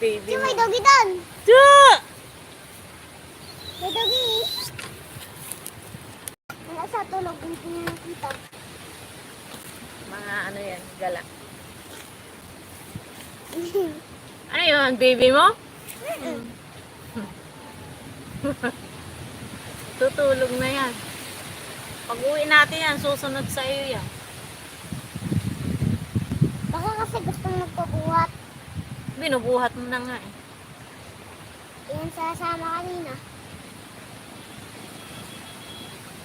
Baby Yung may mo. doggy doon. Tsu! May doggy. Wala sa tulog. Hindi niya nakita. Mga ano yan, gala. Ano yun, baby mo? Tutulog na yan. Pag uwi natin yan, susunod sa iyo yan. Binubuhat mo na nga eh. Yan sasama kanina.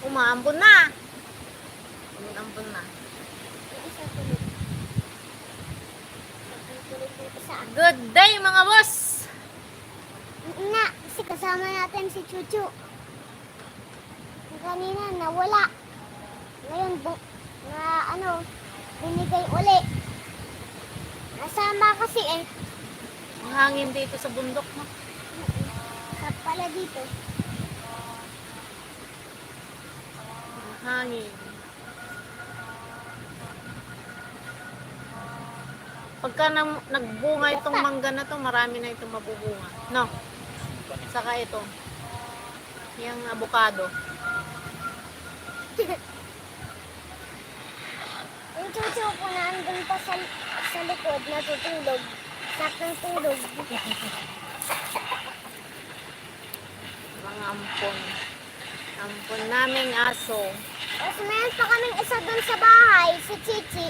Umaambon na. Umaambon na. Isa isa. Good day mga boss! Nga, kasi kasama natin si Chuchu. Kanina, nawala. Ngayon, bu- na ano, binigay uli. Nasama kasi eh. Ang hangin dito sa bundok mo. Sa pala dito. Ang hangin. Pagka nang, nagbunga itong mangga na to, marami na itong mabubunga. No? Saka ito. Yung avocado. Yung Chuchu ko na andun pa sa, sa likod, natutulog. Sakang tulog. Mga ampon. Ampon naming aso. Tapos meron pa kaming isa dun sa bahay, si Chichi.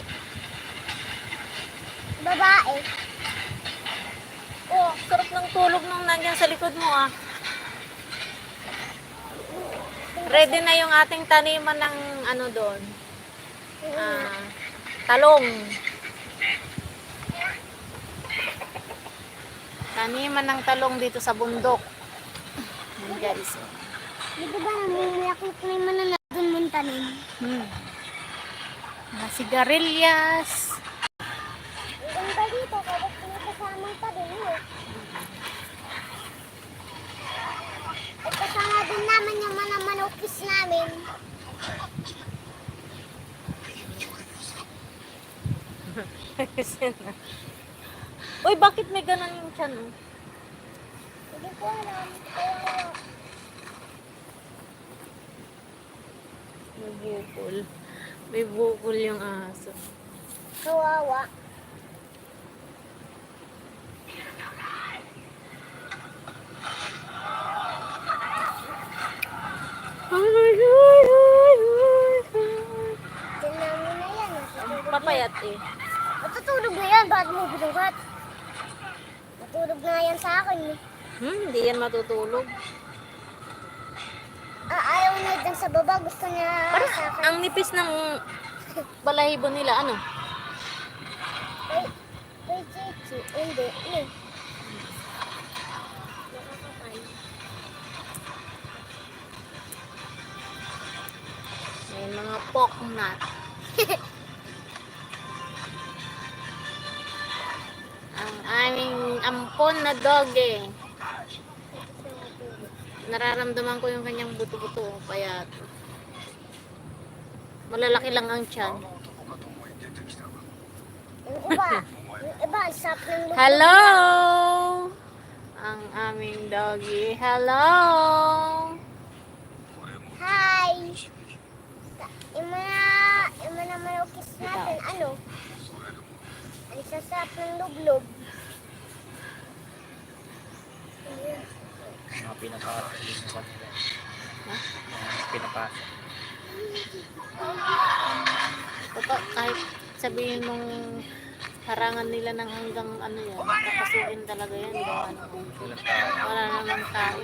Babae. Oh, sarap ng tulog nung nandyan sa likod mo ah. Ready na yung ating taniman ng ano doon. Ah, talong. Taniman ng talong dito sa bundok. Yan guys. Di ba namumulak yung may mananadun mong tanim? Hmm. Mga sigarilyas. Ang ba dito, kapag pinakasamang pa din mo. At kasama din naman yung mga manukis namin. Uy, bakit may ganun yung tiyan? oh? Hindi ko alam. Kaya May bukol. May bukol yung aso. kawawa. Mo na yan. natutulog Papayat eh. yan. Matutulog na yan. Bakit mo binuhat? Matulog na yan sa akin. eh. Hmm, hindi yan matutulog. Ah, ayaw na dyan sa baba. Gusto niya Parang sa akin. ang nipis ng balahibo nila, ano? Kay, kay Chichi. Hindi. Nakakapay. May mga poknat. ang ampon na doge. Nararamdaman ko yung kanyang buto-buto. Kaya malalaki lang ang tiyan. Hello! Ang aming doggy. Hello! Hi! Yung mga, yung mga malukis natin, ano? Ang sasap ng lublog. mga pinapasok sa kanila. Ha? Pinapasok. Papa, kahit sabihin mong harangan nila ng hanggang ano yan, papasukin talaga yan. Gawa tao. wala namang tao.